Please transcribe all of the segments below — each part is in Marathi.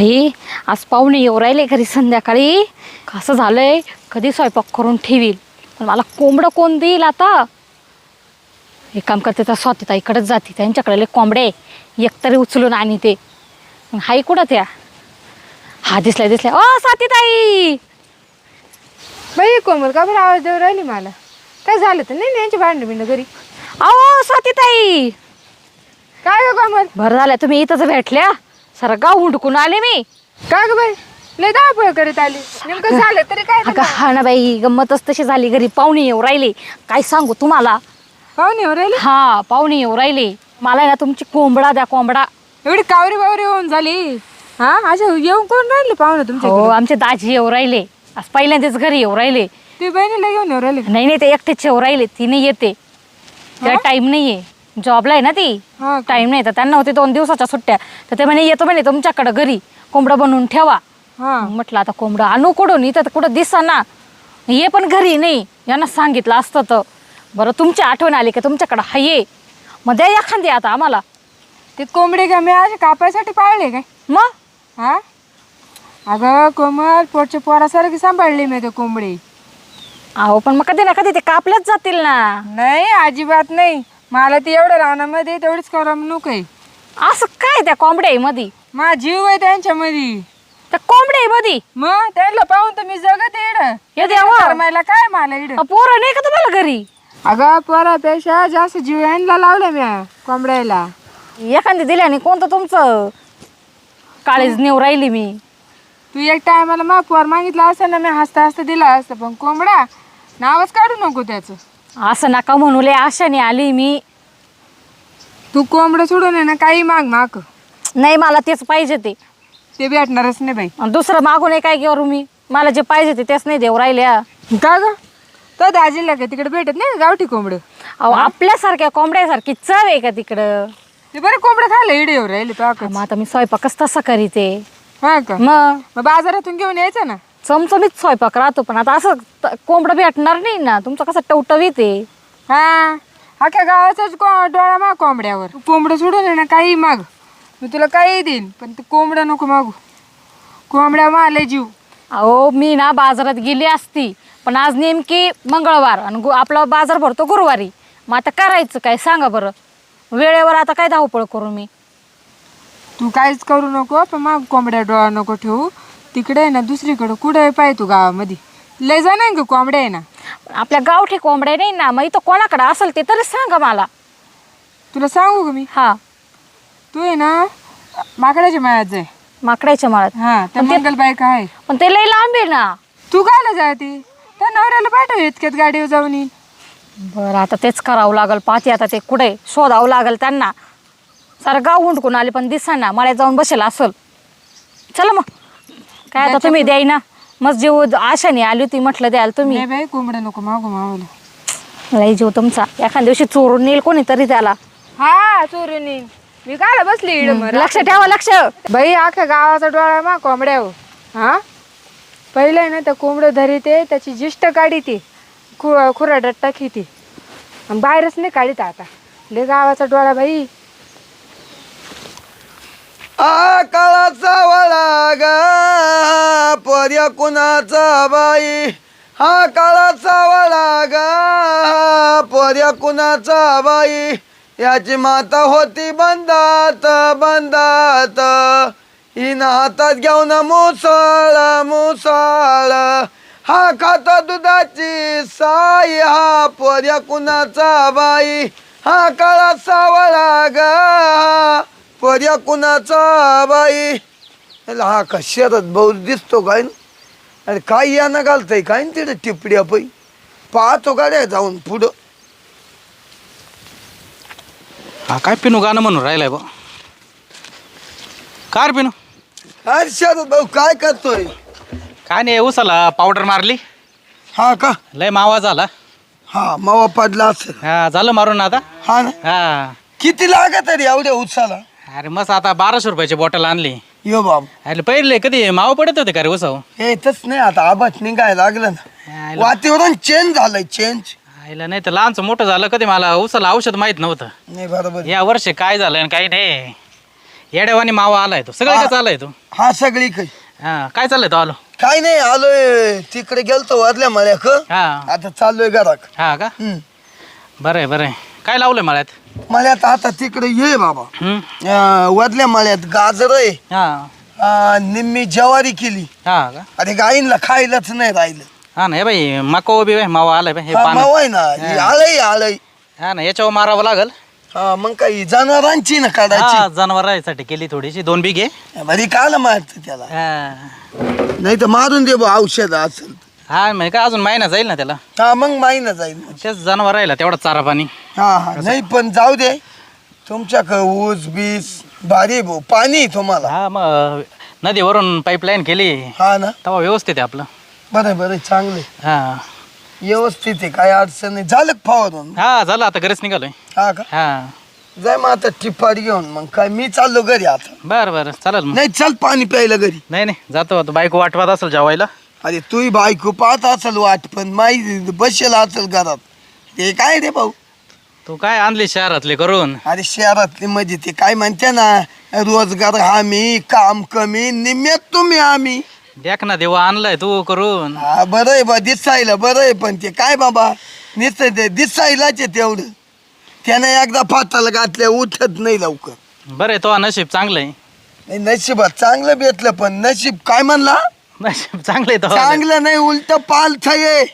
बाई आज पाहुणे येऊ राहिले घरी संध्याकाळी. कसं झालंय? कधी स्वयंपाक करून ठेवील? पण मला कोंबडं कोण देईल आता? एक काम करते तर स्वतः इकडंच जाते. त्यांच्याकडे लय कोंबडे. एकतरी उचलून आणि ते मग हाय कुठं त्या? हा दिसलाय दिसलाय. ओ साथीताई बाई कोमल का बरं आवाज देऊ राहिली मला? काय झालं तर नाही यांची भांडण बिंड घरी? अहो स्वातीताई काय ग कोमल बरं झालं तुम्ही इथंच भेटल्या? सर गाव हुंडकून आले मी. काय ग बाई? लय धावपळ करीत आली. नेमकं झालं तरी काय अगं हा ना बाई गंमतच तशी झाली. घरी पाहुणे येऊ राहिले. काय सांगू तुम्हाला? पाहुणे हो राहिली? हा पाहुणे येऊ राहिले. मला ना तुमची कोंबडा द्या कोंबडा. एवढी कावरी बावरी होऊन झाली. हा अशा येऊन कोण राहिले पाहुणे तुमच्या हो आमचे दाजी येऊ राहिले. आज पहिल्यांदाच घरी येऊ राहिले. ती बहिणीला घेऊन येऊ राहिली? नाही नाही ते एकटेच येऊ राहिले. ती नाही येते त्याला टाईम नाहीये. जॉबला आहे ना ती? हा का? टाईम नाही तर त्यांना होते दोन दिवसाच्या सुट्ट्या. तर ते म्हणे येतो म्हणे तुमच्याकडं घरी. कोंबडं बनवून ठेवा. हा. मग म्हटलं आता कोंबडं आणू कुठून? इथं तर कुठं दिसा ना. ये पण घरी नाही. यांना सांगितलं असतं तर. बरं तुमची आठवण आली का? तुमच्याकडं हा ये मग द्या एखादी आता आम्हाला. ते कोंबडे का मी असे कापायसाठी पाळले काय? मग? हा? अगं कोमल पोटच्या पोरासारखी सांभाळली मी ते कोंबडी. अहो पण मग कधी ना कधी ते कापल्याच जातील ना. नाही अजिबात नाही. मला ती एवढ्या रानामध्ये तेवढीच करमणूक आहे असं काय त्या कोंबड्या मध्ये माझा जीव आहे त्यांच्यामध्ये. त्या कोंबड्या मध्ये मग त्यांना पाहून तर मी जगत इड. हे देवा. करमायला काय मला इड? पोरं नाही का तुम्हाला घरी? अगं पोरापेक्षा जास्त जीव यांना लावलं मी कोंबड्याला. एखादी दिल्याने कोणतं तुमचं? काळीज नेऊ राहिली मी. तू एक टायमाला मा पोर मागितला असं ना मी हसता हसता दिला असतं. पण कोंबडा नावच काढू नको त्याचं. असं नका म्हणू लय आशाने आली मी. तू कोंबडं सोडून आहे ना काही माग माग. नाही मला तेच पाहिजे ते. ते भेटणारच नाही बाई. आणि दुसरं मागून काय करू मी? मला जे पाहिजे ते तेच नाही देऊ राहिल्या. का ग? तो दाजीला का तिकडे भेटत नाही का गावठी कोंबडं? अहो आपल्यासारख्या कोंबड्यासारखी चव आहे का तिकडं? ते बरं कोंबडं खाल्लं इडे येऊ राहिले तो मग आता मी स्वयंपाकच तसा करीते. हा का? मग? मग बाजारातून घेऊन यायचं ना? चमचमीत स्वयंपाक राहतो पण आता असं त- कोंबडं भेटणार नाही ना. तुमचं कसं टवटवीत आहे. हा. अख्ख्या गावाचाच को डोळा माग कोंबड्यावर. तू कोंबडं सोडून आहे ना काही माग. मी तुला काही देईन पण तू कोंबडं नको मागू. कोंबड्या माले जीव. अहो मी ना बाजारात गेली असती पण आज नेमकी मंगळवार आणि गु- आपला बाजार भरतो गुरुवारी. मग आता करायचं काय सांगा बरं. वेळेवर आता काय धावपळ करू मी? तू काहीच करू नको पण मग कोंबड्या डोळा नको ठेवू. तिकडे आहे ना दुसरीकडं कुठे पाय तू गावामध्ये? लय जण आहे का कोंबड्या आहे ना? आपल्या गावठी कोंबड्या नाही ना मग इथं कोणाकडे असेल ते तरी सांगा मला. तुला सांगू का मी? हा. तू आहे ना माकडाच्या मायात जाय. माकडाच्या माळात हा त्या मंगल बायका आहे. पण ते लई लांब आहे ना. तू कायला जाते? त्या नवऱ्याला पाठव इतक्यात गाडीवर जाऊन येईन. बरं आता तेच करावं लागल. पाहते आता ते कुठे शोधावं लागल त्यांना. सारं गाव हुंडकून आले पण दिसाना मळ्यात जाऊन बसेल असल. चला मग. काय आता तुम्ही द्याय ना मग जीव आशाने आली होती म्हटलं द्याल तुम्ही. नाही बाई कोंबड्या नको मागू मावला लई जीव तुमचा. एखाद्या दिवशी चोरून नेईल कोणीतरी त्याला. हा चोरून येईन मी कायला बसली इड मग लक्ष ठेवा लक्ष. बाई अख्ख्या गावाचा डोळा मा कोंबड्यावर. हा? पहिलं आहे ना त्या कोंबडं धरीते त्याची जिष्ट काढीते खु खुराड्यात टाकीते. आणि बाहेरच नाही काढीत आता. लय गावाचा डोळा बाई. आकाळाचा काळाचा वळा ग पर्या कुणाचा बाई? हा काळाचा वळा ग पर्या कुणाचा बाई? याची माता होती बंदात बंदात. हिनं हातात घेऊन मुसळ मुसळ. हा खात दुधाची साई हा पर्या कुणाचा बाई? हा काळाचा वळा ग पर्या कुणाचा बाई? याला हा कशात भाऊ दिसतो काय न? अरे काय यानं घालतंय काय न तिथे टिपड्या पै? पाहतो गाड्या जाऊन पुढं. हा काय पिनू गाणं म्हणून राहिलाय बा? काय रे पिनू? अरे शरद भाऊ काय करतोय? काय नाही उसाला पावडर मारली. हा का? लय मावा झाला. हा मावा पडला असेल. हा झालं मारून आता. हा ना? हा. किती लागत अरे एवढ्या उसाला? अरे मस्त आता बाराशे रुपयाची बॉटल आणली. यो बाब अरे पहिले कधी मावा पडत होते का रे उसाव? हे येतच नाही आता आबाच निघायला लागलं ना. आयला. वातावरण चेंज झालंय चेंज आयला नाही तर लहानचं मोठं झालं कधी मला उसाला औषध माहीत नव्हतं. नाही बरोबर. या वर्षी काय झालं आणि काही नाही. येड्यावानी मावा आलाय तो. सगळं. काय आलाय तो. हा सगळी काही हा काय चाललंय तो आलो? काय नाही आलोय. तिकडे गेलतो मळ्याक. हा. आता चाललोय घराक. हा का? हम्म. बरं आहे बरं आहे काय लावलंय मळ्यात? मळ्यात आता तिकडे ये बाबा. हम्म? अं, वरल्या मळ्यात गाजर आहे. हा. अं, निम्मी ज्वारी केली. हा का? अरे गाईंना खायलाच नाही राहिलं. हा ना हे बाई मको बी बाई मावा आलाय बाई हे हा, पान. ना ही आळई आळई हा ना याच्यावर मारावं लागल? हा मग काही जनावरांची ना हा काढायची जनावरांसाठी केली थोडीशी दोन बिघे. बरी काल मारत त्याला. हा. नाही तर मारून दे बा औषध असेल हा म्हणजे काय अजून महिना जाईल ना त्याला? हा मग माहिना जाईल. तेच जनावर राहिला तेवढा चारा पाणी. हा हा. नाही पण जाऊ दे. तुमच्याक ऊस बीस भारी भाऊ. पाणी आहे तुम्हाला. हा मग नदीवरून पाईपलाईन केली. हा ना. तेव्हा व्यवस्थित आहे आपलं. बरं बरं चांगले हा. व्यवस्थित आहे काय अडचण नाही. झालं का फवारून? हा झालं आता घरीच निघालोय. हा का? हा. जाय मग आता टिप्पाड घेऊन मग. काय मी चाललो घरी आता. बरं बरं. चालेल मग. नाही चल पाणी प्यायला घरी. नाही नाही. जातो आता बायको वाटवात असेल जेवायला. अरे तू बायको पाहत असेल वाट पण माई बसेल असेल घरात. ते काय रे भाऊ? तू काय आणली शहरातले करून? अरे शहरातली म्हणजे ते काय म्हणते ना रोजगार हमी काम कमी निम्म्यात तुम्ही आम्ही. देख ना देवा आणलाय तू करून. हा बरं आहे बा दिसायला बरं आहे पण ते काय बाबा? नुसतं ते दिसायलाच आहे तेवढं. त्यानं एकदा फाताला घातल्या उठत नाही लवकर. बरं तो नशीब चांगलं आहे नाही नशिबात चांगलं भेटलं पण नशीब काय म्हणला? नशीब चांगलं तो. चांगलं नाही उलट पालथ आहे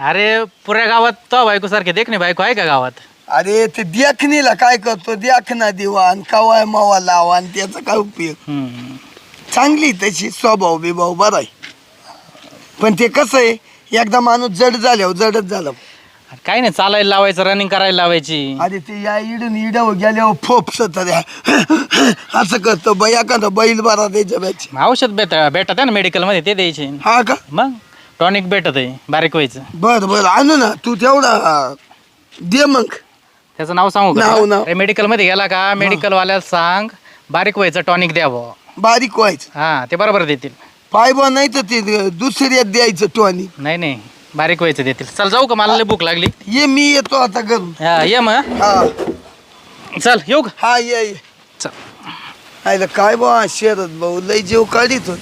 अरे पुऱ्या गावात तो बायको सारखे देख नाही बायको आहे का गावात? अरे ते देखणीला काय करतो? देखना दिवान कवाय मावा लावा आणि त्याचा काय उपयोग? हम्म. चांगली तशी स्वभाव बिभाव बरा आहे. पण ते कसं आहे एकदा माणूस जड झाल्यावर जडच झालं. अरे काय नाही चालायला लावायचं रनिंग करायला लावायची. अरे ते या इडून इडावर गेल्यावर फोपस तर असं करतो बया का बैल बरा त्याच्या बॅच औषध भेट भेटत आहे ना मेडिकलमध्ये ते द्यायचे. हा का? मग टॉनिक भेटत आहे बारीक व्हायचं. बर बर आणू ना तू तेवढा दे मग. त्याचं नाव सांगू नाव, नाव. का मध्ये गेला का? मेडिकल वाल्याला सांग बारीक व्हायचं टॉनिक द्यावं. बारीक व्हायचं. हा ते बरोबर देतील. पाय बा नाही तर ते दुसऱ्यात द्यायचं टोनी नाही नाही. बारीक व्हायचं देतील चल जाऊ का? मला लय भूक लागली. ये मी येतो आता घरून. हा, ये मग हा. चल येऊ का? हा ये ये. चल. आयला काय बा शरद भाऊ लय जीव काढित होत.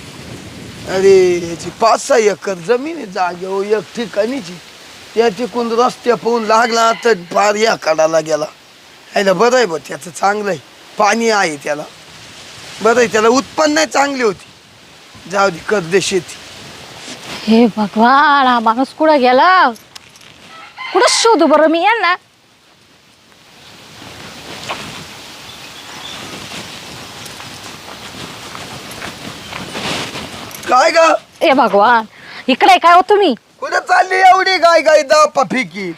अरे याची पाच सहा एकर जमीन आहे जागेवर एक ठिकाणीची. त्या तिकून रस्त्या पाहून लागला तर फार या काढायला गेला. आयला बरं आहे बा त्याचं चांगलं आहे. पाणी आहे त्याला. बरं आहे त्याला उत्पन्न चांगली होती. जाऊ दे कर दे शेती. हे भगवान हा माणूस कुठं गेला? कुठं शोधू बरं मी यांना? काय ग? ए भगवान इकडे काय हो तुम्ही? कुठं चालली एवढी गाय गाय दापा फिकी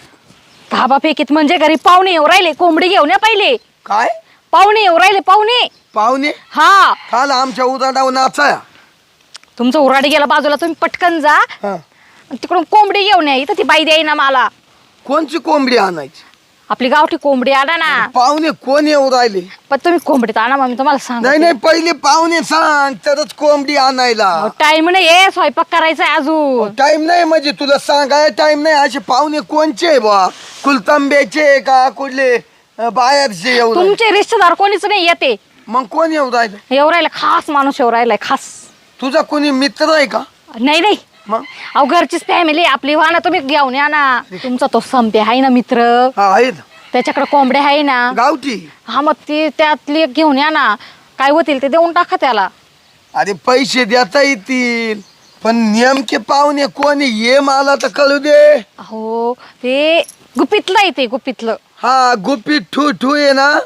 धाबा फेकीत म्हणजे घरी पाहुणे येऊ राहिले कोंबडी घेऊन या पहिले. काय? पाहुणे येऊ राहिले पाहुणे. पाहुणे? हा. काल आमच्या उदाडावर नाचाया. तुमचं उराडी गेला बाजूला तुम्ही पटकन जा. हा. आणि तिकडून कोंबडी घेऊन या इथं ती बाई द्याई ना मला. कोणची कोंबडी आणायची? आपली गावठी कोंबडी आणा ना. पाहुणे कोण येऊ राहिले? पण तुम्ही कोंबडीत आणा मग मी तुम्हाला सांग नाही नाही पहिले पाहुणे सांग तरच कोंबडी आणायला. टाइम नाही आहे स्वयंपाक करायचा आहे अजून टाइम नाही म्हणजे तुला सांगाय टाइम नाही असे पाहुणे कोणचे बा कुलतांब्याचे का कुठले अं, बाहेरचे येऊ राहिले? तुमचे रिश्तेदार कोणीच नाही येते. मग कोण येऊ राहिलं? येऊ राहिला खास माणूस येऊ राहिलाय खास. तुझा कोणी मित्र आहे का? नाही नाही. मग? अहो घरचीच फॅमिली आपली व्हा ना तुम्ही घेऊन या ना. तुमचा तो संपे आहे ना मित्र. हा त्याच्याकडे कोंबड्या आहे ना. गावठी. हा मग ती त्यातली एक घेऊन या ना. काय होतील ते देऊन टाका त्याला. अरे पैसे देता येतील. पण नेमके पाहुणे कोणी ये मला तर कळू दे. अहो ते गुपितलं आहे ते गुपितलं. हा गुपित ठू ठू आहे ना.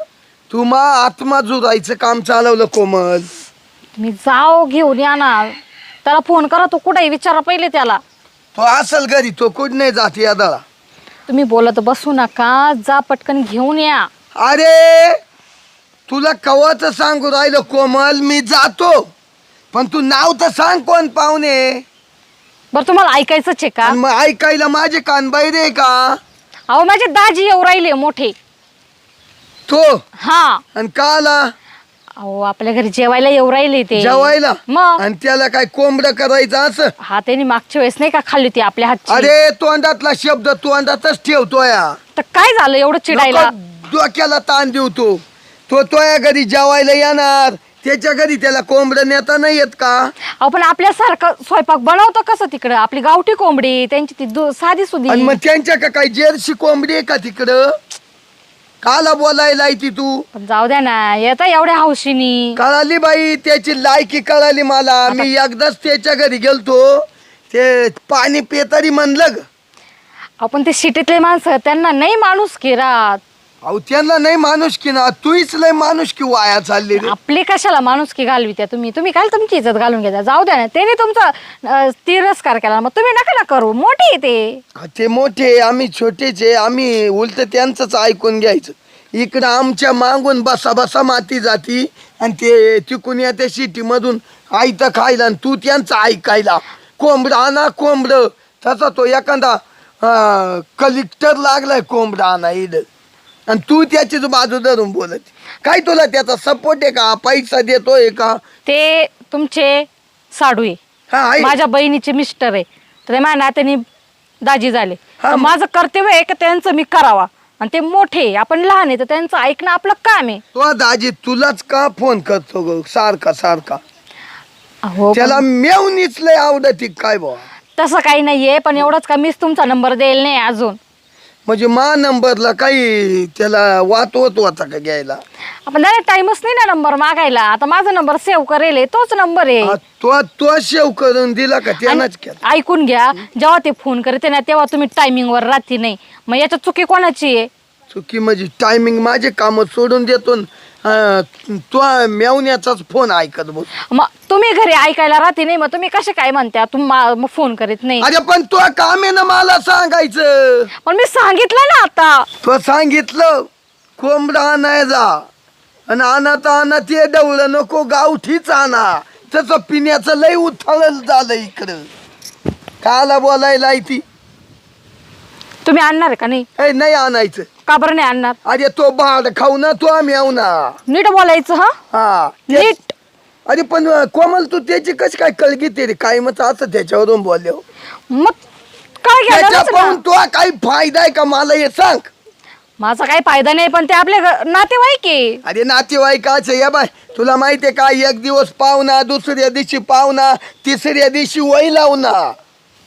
तू मा आत्मा जुरायचं काम चालवलं कोमल. तुम्ही जाओ घेऊन या ना त्याला फोन करा तो कुठे विचारा पहिले त्याला. तो असल घरी तो कुठ नाही जात या दळा. तुम्ही बोलत बसू नका जा पटकन घेऊन या. अरे तुला कवाच सांगू राहिलं कोमल मी जातो. पण तू नाव तर सांग कोण पाहुणे. बरं तुम्हाला ऐकायचंच आहे का? आणि मग ऐकायला माझे कान रे का? अहो माझे दाजी येऊ राहिले मोठे. तो? हा. आणि का आला अहो आपल्या घरी जेवायला येऊ राहिले ते. जेवायला? मग? आणि त्याला काय कोंबड करायचं असं? हा त्यांनी मागच्या वेळेस नाही का खाल्ली होती आपल्या हातची? अरे तोंडातला शब्द तोंडातच ठेवतो या तर काय झालं एवढं चिडायला? नको डोक्याला ताण देऊ तो. तो तोया घरी जेवायला येणार. त्याच्या घरी त्याला कोंबडं नेता नाही येत का? आपण आपल्यासारखं स्वयंपाक बनवतो कसं तिकडं? आपली गावठी कोंबडी त्यांची ती दु- साधी सुधी. आणि मग त्यांच्या का काही जेरशी कोंबडी आहे का तिकडं? काला बोलायला ती तू? पण जाऊ द्या ना येता एवढ्या हौशीनी. कळाली बाई त्याची लायकी कळाली मला. मी एकदाच त्याच्या घरी गेलतो. ते पाणी पेतारी म्हणलं ग. आपण ते शिटीतले माणसं त्यांना नाही माणूस की रात. अहो त्यांना नाही माणूस की ना तूच लय माणूस की वाया चालली रे. आपली कशाला माणूस की घालवी त्या तुम्ही? तुम्ही काय तुमची इज्जत घालून घेता. जाऊ द्या ना त्याने तुमचा अं, तिरस्कार केला मग तुम्ही नका ना करू. मोठी आहे ते. ते मोठे आम्ही छोटेचे आम्ही उलट त्यांचंच ऐकून घ्यायचं. इकडं आमच्या मागून बसा बसा माती जाती आणि ते तिकून येते सिटीमधून आयतं खायला आणि तू त्यांचं ऐकायला. कोंबडं आणा कोंबडं. तसा तो एखादा कलेक्टर लागलाय कोंबडा आणा इड आणि तू त्याचीच बाजू धरून बोलत. काय तुला त्याचा सपोर्ट आहे का? पैसा देतोय का? ते तुमचे साडू आहे. हा आहे. माझ्या बहिणीचे मिस्टर आहे. तर ते माझ्या नात्याने दाजी झाले. हा, तर मग- माझं कर्तव्य आहे की त्यांचं मी करावा? आणि ते मोठे आहे, आपण लहान आहे तर त्यांचं ऐकणं आपलं काम आहे. तो दाजी तुलाच का फोन करतो ग? सारखा सारखा. अहो त्याला मेवणीच लय आवडती काय बुवा? तसं काही नाहीये पण एवढंच का मीच तुमचा नंबर देईल नाही अजून. म्हणजे मा नंबरला काही त्याला वाटवत होता का घ्यायला? आपण त्याला टाइमच नाही ना नंबर मागायला. आता माझा नंबर सेव्ह करेल आहे, तोच नंबर आहे. तो तो शेव करून दिला का? त्यानंच केला. ऐकून घ्या जेव्हा ते फोन करते ना तेव्हा तुम्ही टायमिंग वर राहते नाही. मग याच्यात चुकी कोणाची आहे? चुकी म्हणजे टायमिंग माझे काम सोडून देतो न, हा, तो मेवण्याचाच फोन ऐकत बस. मग तुम्ही घरी ऐकायला राहते नाही मग तुम्ही कसे काय म्हणत्या तुम्ही फोन करीत नाही. अरे पण तो काम आहे ना मला सांगायचं. पण मी सांगितलं ना आता. तो सांगितलं कोंबडा आणायचा आणि आणत आणा ते डवळं नको गावठीच आणा. तसं पिण्याचं लय उथळ झालं इकडं. काला बोलायला ती. तुम्ही आणणार का नाही? ए, नाही आणायचं. का बरं नाही आणणार? अरे तो भाड खाऊ ना तो आम्ही येऊ ना. नीट बोलायचं हा? हा तेच. नीट अरे पण अं, कोमल तू त्याची कशी काय कळगी ते रे? काय मग असं त्याच्यावरून बोलले हो. मग काय त्याच्या घ्यायचं तुला काही फायदा आहे का मला हे सांग? माझा काही फायदा नाही पण ते आपले घ- नातेवाईक आहे. अरे नातेवाईकाचं या बाय तुला माहितीये का एक दिवस पाहुणा दुसऱ्या दिवशी पाहुणा तिसऱ्या दिवशी वय लावना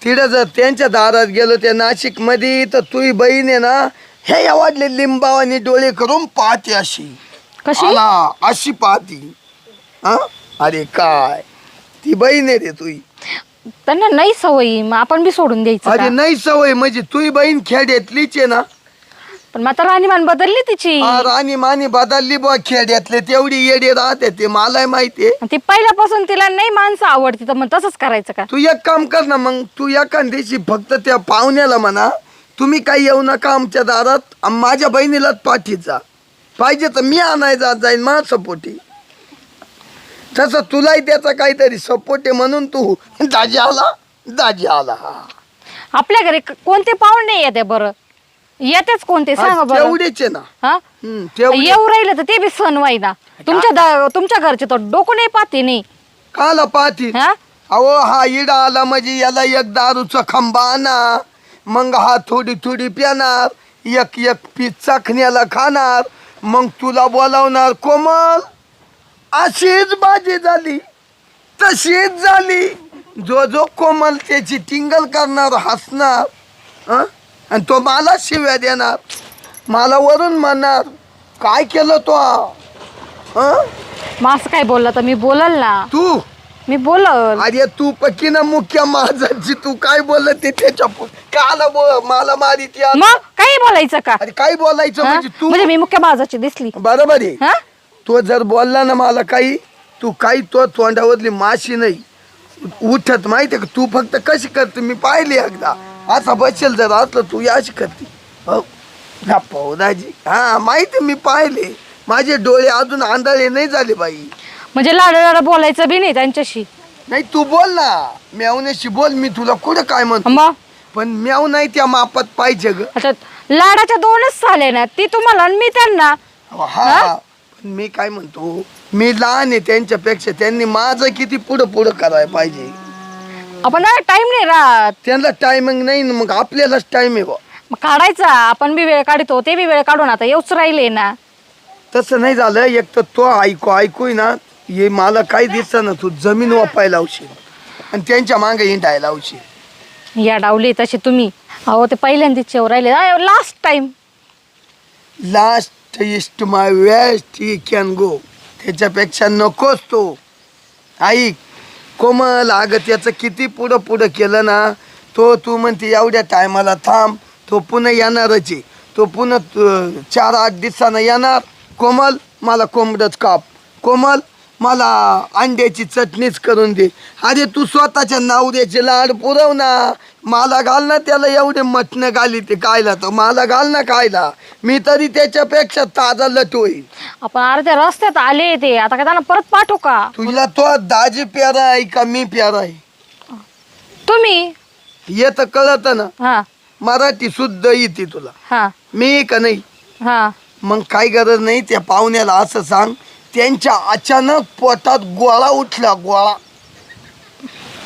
तिथं जर त्यांच्या दारात गेलो त्या नाशिकमध्ये तर तुही बहीण आहे ना हे आवडले लिंबावानी डोळे करून पाहते अशी. कशी? आला, अशी पाहती. हा? अरे काय? ती बहीण आहे रे तुही त्यांना नाही सवयी मग आपण बी सोडून द्यायचं अरे का? नाही सवय म्हणजे तुही बहीण खेड्यातलीच आहे ना. पण मग आता राहणीमान बदलली तिची. हा, राणी मानी बदलली बुवा खेड्यातले तेवढी येडे राहते ते मलाही माहितीये ती पहिल्यापासून तिला नाही माणसं आवडती तर मग तसंच करायचं का? तू एक काम कर ना मग तू एका दिवशी फक्त त्या पाहुण्याला म्हणा तुम्ही काही येऊ नका आमच्या दारात. आम- माझ्या बहिणीलाच पाठीत जा. पाहिजे तर मी आणायचा जाईन मा सपोर्टी तसं तुलाही त्याचा काहीतरी सपोर्ट आहे म्हणून तू दाजी आला दाजी आला. आपल्या घरी क- कोणते पाहुणे येते बरं? येतेच कोणते सांगा बरं. तेवढेच आहे ना. हा? हम्म, तेवढे. येऊ राहिलं तर ते बी सण ना तुमच्या दा- तुमच्या घरचे तर डोकं नाही पाहते नाही काला पाहती? हा? अहो हा इडा आला म्हणजे याला एक दारूचा खंबा आणा मग हा थोडी थोडी पिणार एक एक पीस चाखण्याला खाणार मग तुला बोलावणार कोमल अशीच बाजी झाली तशीच झाली जो जो कोमल त्याची टिंगल करणार हसणार हं? आणि तो मला शिव्या देणार मला वरून म्हणणार काय केलं तो हं? मग असं काय बोलला तर मी बोलल ना तू मी बोलल. अरे तू पक्की ना मुख्य माझाची तू काय बोलत ते त्याच्या पु- काला मला मारी ती आता. मग काही बोलायचं का? अरे काय बोलायचं हा? म्हणजे तू म्हणजे मी मुख्य बाजाची दिसली. बरोबर आहे. हा? तो जर बोलला ना मला काही तू काही तो तोंडावरली माशी नाही. उठत माहितीये का? तू फक्त कशी करते? मी पाहिली एकदा. असा बसेल जर असलं तू ही अशी करते. हो. हो दाजी. हा माहिती मी पाहिले. माझे डोळे अजून आंधळे नाही झाले बाई. म्हणजे लाड लाड बोलायचं बी नाही त्यांच्याशी. नाही तू बोल ना. मेवण्याशी बोल मी तुला कुठं काय म्हणतो? मग? पण म्याव नाही त्या मापात पाहिजे ग. आता लाडाच्या दोनच झाले ना ती तुम्हाला आणि मी त्यांना. हा. पण मी काय म्हणतो मी लहान आहे त्यांच्यापेक्षा त्यांनी माझं किती पुढं पुढं करायला पाहिजे. आपण टाइम नाही राहत. त्यांना टायमिंग नाही ना, मग आपल्यालाच टाइम आहे. मग काढायचा आपण बी वेळ काढतो ते बी वेळ काढून आता येऊच राहिले ना. तसं नाही झालं एक तर तो ऐकू ऐकू ना. हे मला काही दिसत ना तू जमीन वापायला लावशील. आणि त्यांच्या मागे हिंडायला लावशील. या डावली तसे तुम्ही. अहो ते पहिल्यांदाच येऊ राहिले. Last time last east my west he can go त्याच्यापेक्षा नकोच तो. ऐक कोमल अगं त्याचं किती पुढं पुढं केलं ना तो तू म्हणते एवढ्या टायमाला थांब तो पुन्हा येणारच आहे. तो पुन्हा चार आठ दिवसानं येणार. कोमल मला कोंबडच काप. कोमल मला अंड्याची चटणीच करून दे. अरे तू स्वतःच्या नावऱ्याचे लाड पुरव ना. मला घाल ना त्याला एवढे मटणं घाली ते खायला तर मला घाल ना खायला. मी तरी त्याच्यापेक्षा ताजा लट होईल आपण अर्ध्या रस्त्यात आले ते. आता काय त्यांना परत पाठवू का? तुला तो दाजी प्यारा आहे का मी प्यारा आहे? तुम्ही? हे तर कळत ना. हा. मराठी शुद्ध येते तुला. हा. मी का नाही? हा. मग काय गरज नाही त्या पाहुण्याला असं सांग. त्यांच्या अचानक पोटात गोळा उठला गोळा.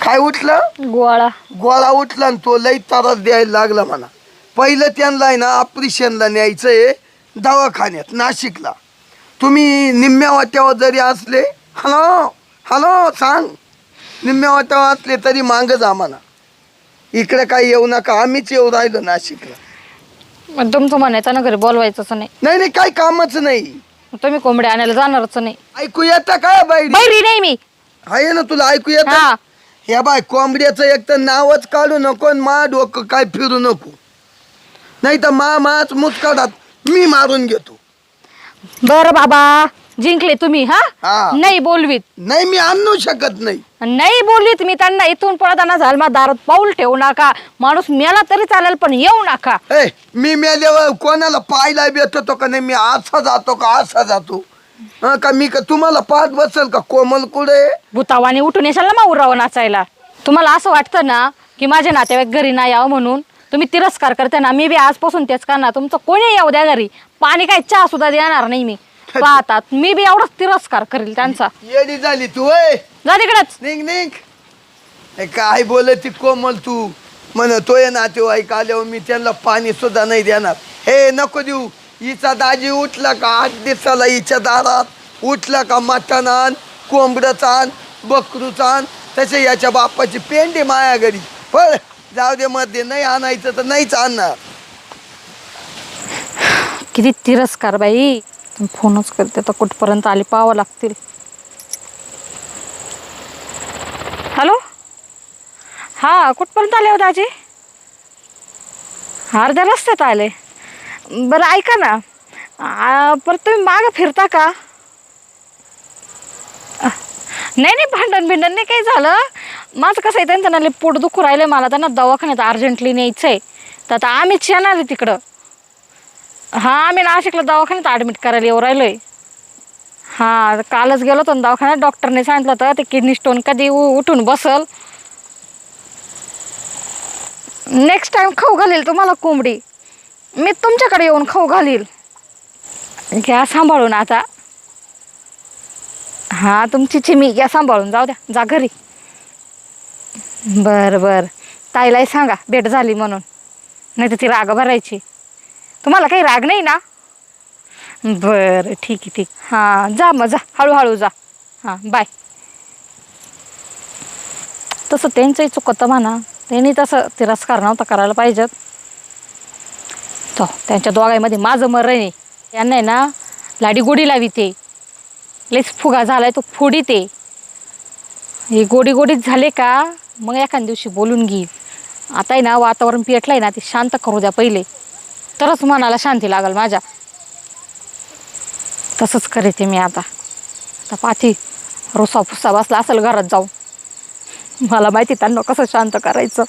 काय उठला? गोळा. गोळा उठला आणि तो लई त्रास द्यायला लागला म्हणा. पहिलं त्यांना आहे ना ऑपरेशनला न्यायचं आहे दवाखान्यात नाशिकला. तुम्ही निम्म्या वाट्यावर जरी असले हॅलो हॅलो सांग. निम्म्या वाट्यावर असले तरी मागं जा म्हणा. इकडे काही येऊ नका आम्हीच येऊ राहिलो नाशिकला. मग तुमचं म्हणायचं ना घरी बोलवायचंच नाही. नाही नाही काही कामच नाही. तुम्ही कोंबडी आणायला जाणारच नाही. ऐकू येतं काय बाई बैरी नाही मी. आहे ना तुला ऐकू येतं? हा. या बाय कोंबड्याचं एक तर नावच काढू नको आणि मा डोकं काय फिरू नको. नाही तर मा माच मुतकाडात मी मारून घेतो. बर बाबा. जिंकले तुम्ही हा? हा. नाही बोलवीत. नाही मी आणू शकत नाही. नाही बोलवीत मी त्यांना इथून पळताना झालं माझ्या दारात पाऊल ठेवू नका. माणूस मेला तरी चालेल पण येऊ नका. ए मी मेल्यावर कोणाला पाहायला भेटतो का नाही? मी असा जातो का असा जातो? हं, का मी का तुम्हाला पाहत बसेल का कोमल कुठे भूतावाने उठून येशाल ना मग उरावं नाचायला? तुम्हाला असं वाटतं ना की माझे नातेवाईक घरी नाही यावं म्हणून? तुम्ही तिरस्कार करते ना मी बी आजपासून तेच करणार. तुमचं कोणी येऊ द्या घरी? पाणी काय चहा सुद्धा देणार नाही मी. पाहतात. मी बी एवढाच तिरस्कार करेल त्यांचा. येडी झाली तू ए जा तिकडच. निघ निघ. ए, काय बोलती कोमल तू? म्हणतोय नातेवाईक आल्यावर मी त्यांना पाणी सुद्धा नाही देणार. हे नको देऊ. हिचा दाजी उठला का? आठ दिवसाला हिच्या दारात. उठला का मटण आण कोंबडंच आण बकरूच आण. तसे याच्या बापाची पेंडी माया घरी. पण जाऊ दे मध्ये नाही आणायचं तर नाहीच आणणार. किती तिरस्कार बाई. फोनच करते तर कुठपर्यंत आले पाहावं लागतील. हॅलो? हा कुठपर्यंत आले हो दाजी? अर्ध्या रस्त्यात आले. बरं ऐका ना. परत तुम्ही मागं फिरता का? नाही नाही भांडण भिंडण नाही काही झालं. माझं कसं आहे त्यांना पोट दुखू राहिलं मला. त्यांना दवाखान्यात अर्जंटली न्यायचं आहे तर आता आम्हीच येणार आहे तिकडं. हां आम्ही नाशिकला दवाखान्यात ॲडमिट करायला येऊ राहिलोय. हां कालच गेलो होतो ना दवाखान्यात. डॉक्टरने सांगितलं होतं ते किडनी स्टोन कधी उ- उठून बसल. नेक्स्ट टाईम खाऊ घालील तुम्हाला कोंबडी. मी तुमच्याकडे येऊन खाऊ घालील. घ्या सांभाळून आता. हां तुमची चिमी घ्या सांभाळून जाऊ द्या जा घरी. बरं बरं. ताईलाही सांगा भेट झाली म्हणून. नाही तर ती राग भरायची. तुम्हाला काही राग नाही ना? बरं ठीक आहे ठीक. हां जा मग जा. हळूहळू जा. हां बाय तसं त्यांचंही चुकतं म्हणा. त्यांनी तसं तिरस्कार नव्हता करायला पाहिजेत. तो त्यांच्या दोघांमध्ये माझं मरण आहे. यांना आहे ना लाडी गोडी लावी ते लईच फुगा झालाय तो फोडी ते हे गोडी गोडीत झाले का मग एखाद्या दिवशी बोलून घेईल. आता आहे ना वातावरण पेटलंय ना ते शांत करू द्या पहिले. तरच मनाला शांती लागल माझ्या. तसंच करते मी आता. आता पाठी रुसा फुसा बसला असेल घरात जाऊन. मला माहिती त्यांना कसं शांत करायचं.